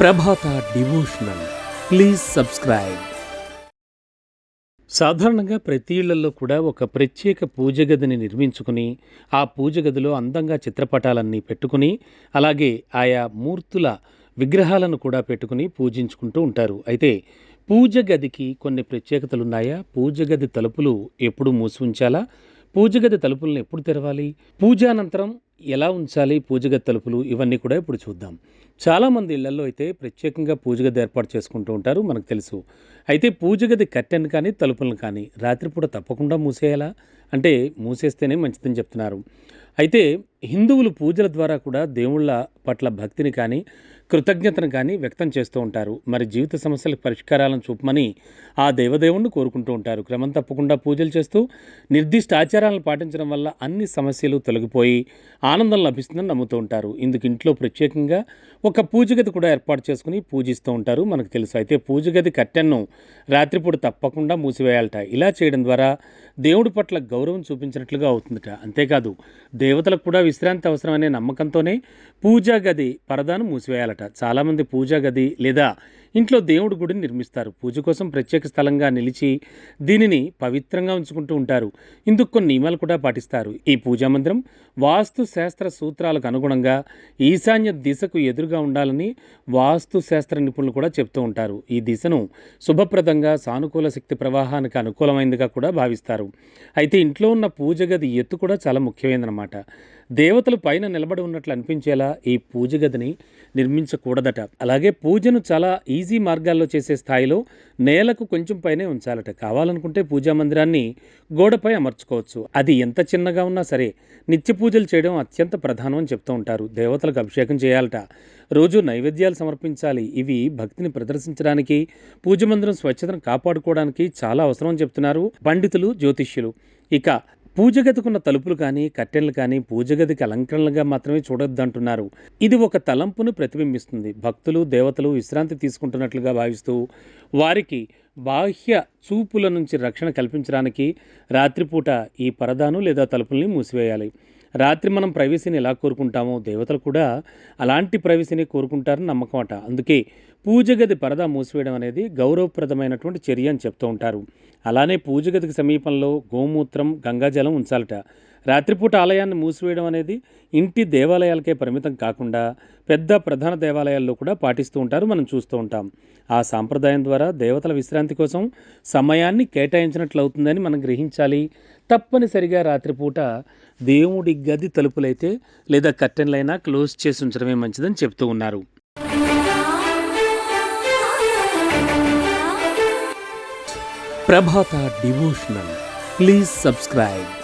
Prabhata devotional. Please subscribe. సాధారణంగా ప్రతి ఇళ్ళలో కూడా ఒక ప్రత్యేక పూజ గదిని నిర్మించుకుని ఆ పూజ గదిలో అందంగా చిత్రపటాలన్నీ పెట్టుకుని అలాగే ఆయా మూర్తుల విగ్రహాలను కూడా పెట్టుకుని పూజించుకుంటూ ఉంటారు. అయితే పూజ గదికి కొన్ని ప్రత్యేకతలు ఉన్నాయా పూజ గది తలుపులు ఎప్పుడు మూసి ఉంచాలా? పూజ గది తలుపులను ఎప్పుడు తెరవాలి? పూజ అనంతరం ఎలా ఉంచాలి పూజగది తలుపులు? ఇవన్నీ కూడా ఇప్పుడు చూద్దాం. చాలామంది ఇళ్ళలో అయితే ప్రత్యేకంగా పూజగది ఏర్పాటు చేసుకుంటూ ఉంటారు మనకు తెలుసు. అయితే పూజగది కట్టెను కానీ తలుపులను కానీ రాత్రిపూట తప్పకుండా మూసేయాలా? అంటే మూసేస్తేనే మంచిదని చెప్తున్నారు. అయితే హిందువులు పూజల ద్వారా కూడా దేవుళ్ళ పట్ల భక్తిని కానీ కృతజ్ఞతను కానీ వ్యక్తం చేస్తూ ఉంటారు. మరి జీవిత సమస్యలకు పరిష్కారాలను చూపమని ఆ దేవదేవుణ్ణి కోరుకుంటూ ఉంటారు. క్రమం తప్పకుండా పూజలు చేస్తూ నిర్దిష్ట ఆచారాలను పాటించడం వల్ల అన్ని సమస్యలు తొలగిపోయి ఆనందం లభిస్తుందని నమ్ముతూ ఉంటారు. ఇందుకు ఇంట్లో ప్రత్యేకంగా ఒక పూజ గది కూడా ఏర్పాటు చేసుకుని పూజిస్తూ ఉంటారు. మనకు తెలుసు. అయితే పూజ గది కట్టెను రాత్రిపూట తప్పకుండా మూసివేయాలట. ఇలా చేయడం ద్వారా దేవుడి పట్ల గౌరవం చూపించినట్లుగా అవుతుందట. అంతేకాదు దేవతలకు కూడా విశ్రాంతి అవసరమనే నమ్మకంతోనే పూజా గది పరదాను మూసివేయాలట. చాలామంది పూజా గది లేదా ఇంట్లో దేవుడి గుడిని నిర్మిస్తారు. పూజ కోసం ప్రత్యేక స్థలంగా నిలిచి దీనిని పవిత్రంగా ఉంచుకుంటూ ఉంటారు. ఇందుకు కొన్ని నియమాలు కూడా పాటిస్తారు. ఈ పూజా మందిరం వాస్తు శాస్త్ర సూత్రాలకు అనుగుణంగా ఈశాన్య దిశకు ఎదురుగా ఉండాలని వాస్తు శాస్త్ర నిపుణులు కూడా చెప్తూ ఉంటారు. ఈ దిశను శుభప్రదంగా సానుకూల శక్తి ప్రవాహానికి అనుకూలమైనదిగా కూడా భావిస్తారు. అయితే ఇంట్లో ఉన్న పూజ గది ఎత్తు కూడా చాలా ముఖ్యమైనదన్నమాట దేవతలు పైన నిలబడి ఉన్నట్లు అనిపించేలా ఈ పూజ గదిని నిర్మించకూడదట. అలాగే పూజను చాలా ఈజీ మార్గాల్లో చేసే స్థాయిలో నేలకు కొంచెం పైనే ఉంచాలట. కావాలనుకుంటే పూజా మందిరాన్ని గోడపై అమర్చుకోవచ్చు. అది ఎంత చిన్నగా ఉన్నా సరే నిత్య పూజలు చేయడం అత్యంత ప్రధానం అని చెప్తూ ఉంటారు. దేవతలకు అభిషేకం చేయాలట. రోజు నైవేద్యాలు సమర్పించాలి. ఇవి భక్తిని ప్రదర్శించడానికి పూజ మందిరం స్వచ్ఛతను కాపాడుకోవడానికి చాలా అవసరం అని చెప్తున్నారు పండితులు జ్యోతిష్యులు. ఇక పూజ గదికున్న తలుపులు కానీ కట్టెలు కానీ పూజ గదికి అలంకరణలుగా మాత్రమే చూడొద్దంటున్నారు. ఇది ఒక తలంపును ప్రతిబింబిస్తుంది. భక్తులు దేవతలు విశ్రాంతి తీసుకుంటున్నట్లుగా భావిస్తూ వారికి బాహ్య చూపుల నుంచి రక్షణ కల్పించడానికి రాత్రిపూట ఈ పరదాను లేదా తలుపుల్ని మూసివేయాలి. రాత్రి మనం ప్రైవసీని ఎలా కోరుకుంటామో దేవతలు కూడా అలాంటి ప్రైవసీని కోరుకుంటారని నమ్మకం అట అందుకే పూజ గది పరదా మూసివేయడం అనేది గౌరవప్రదమైనటువంటి చర్య అని చెప్తూ ఉంటారు. అలానే పూజ గదికి సమీపంలో గోమూత్రం గంగాజలం ఉంచాలట. రాత్రిపూట ఆలయాన్ని మూసివేయడం అనేది ఇంటి దేవాలయాలకే పరిమితం కాకుండా పెద్ద ప్రధాన దేవాలయాల్లో కూడా పాటిస్తూ ఉంటారు మనం చూస్తూ ఉంటాం. ఆ సాంప్రదాయం ద్వారా దేవతల విశ్రాంతి కోసం సమయాన్ని కేటాయించినట్లు అవుతుందని మనం గ్రహించాలి. తప్పనిసరిగా రాత్రిపూట దేవుడి గది తలుపులైతే లేదా కర్టెన్లైనా క్లోజ్ చేసి ఉంచడమే మంచిదని చెప్తూ ఉన్నారు. ప్రభాత డివోషనల్. Please subscribe.